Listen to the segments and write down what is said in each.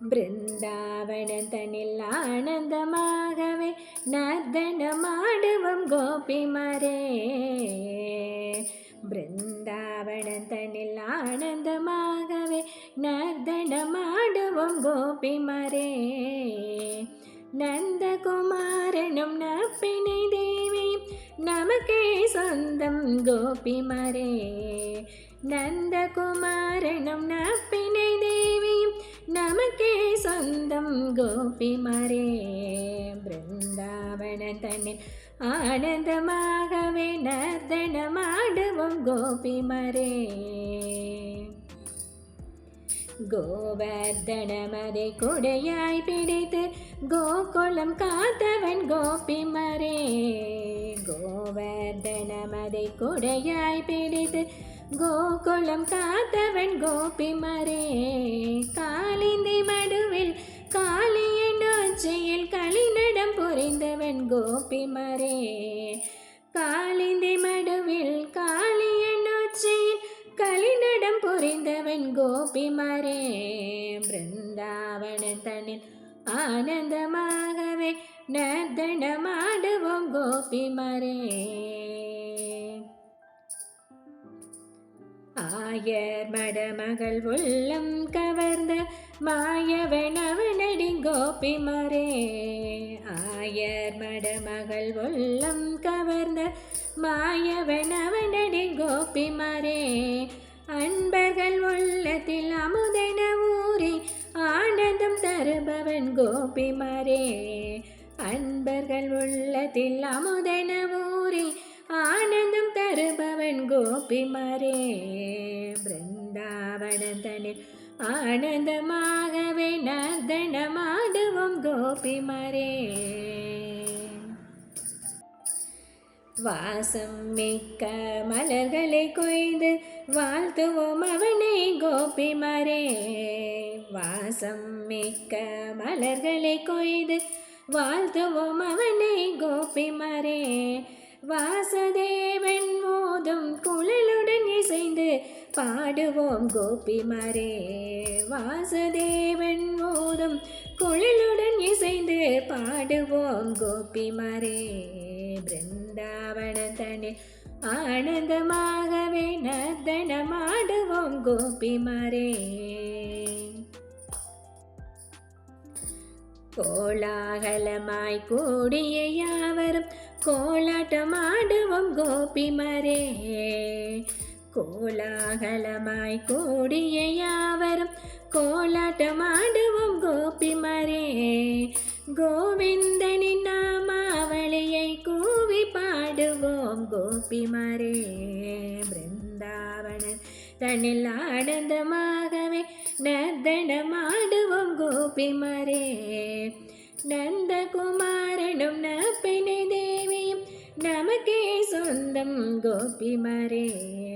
பிருந்தாவனதனில் ஆனந்தமாகவே நர்தனமாடுவோம் கோபிமரே பிருந்தாவனதனில் ஆனந்தமாகவே நர்தனமாடுவோம் கோபிமரே நந்தகுமாரனும் நப்பினை தேவியும் நமக்கே சொந்தம் கோபிமரே நந்தகுமாரனும் நப்ப நமக்கே சொந்தம் கோபிமாரே. பிருந்தாவன தன்னில் ஆனந்தமாகவே நர்தனமாடுவோம் கோபிமாரே. கோவர்தனமதை கொடையாய் பிடித்து கோகுலம் காத்தவன் கோபிமரே. கோவர்தனமதை கொடையாய் பிடித்து கோகுளம் காத்தவன் கோபிமரே காலிந்தி மடுவில் காளிய நோச்சையில் களிநடம் புரிந்தவன் கோபிமரே. காலிந்தி மடுவில் காளிய நோச்சையில் களிநடம் புரிந்தவன் கோபிமரே. பிருந்தாவன தனில் ஆனந்தமாகவே நர்தனமாடுவோம் கோபிமரே. ஆயர் மடமகள் உள்ளம் கவர்ந்த மாயவனவனடி கோபிமரே. ஆயர் மடமகள் உள்ளம் கவர்ந்த மாயவனவனடி கோபிமரே. அன்பர்கள் உள்ளத்தில் அமுதென ஊறி ஆனந்தம் தருபவன் கோபிமரே. அன்பர்கள் உள்ளத்தில் அமுதென ஊறி ஆனந்தம் கோபிமரே பிருந்தாவனதனில் ஆனந்தமாகவே நர்தனமாடுவோம் கோபிமரே. வாசம் மிக்க மலர்களை கொய்து வாழ்த்துவோம் அவனை கோபிமரே. வாசம் மிக்க மலர்களை கொய்து வாழ்த்துவோம் அவனை கோபிமரே. பாடுவோம் கோபிமரே. வாசுதேவன் மோதும் குழலுடன் இசைந்து பாடுவோம் கோபிமரே. பிருந்தாவனத்தனே ஆனந்தமாகவே நர்தனமாடுவோம் கோபிமரே. கோலாகலமாய் கூடிய யாவரும் கோலாட்டமாடுவோம் கோபிமரே. கோலாகலமாய் கூடிய யாவரும் கோலாட்டமாடுவோம் கோபிமரே. கோவிந்தனின் நாமாவளியை கூவி பாடுவோம் கோபிமரே. பிருந்தாவன தன்னில் ஆனந்தமாகவே நர்தனமாடுவோம் கோபிமரே. நந்தகுமாரனும் நப்பினை தேவியும் நமக்கே சொந்தம் கோபிமரே.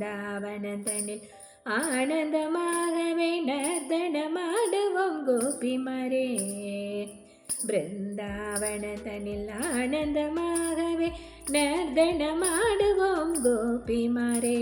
பிருந்தாவனந்தனில் ஆனந்தமாகவே நர்தனமாடுவோம் கோபிமரே பிருந்தாவனதனில் ஆனந்தமாகவே நர்தனமாடுவோம் கோபிமரே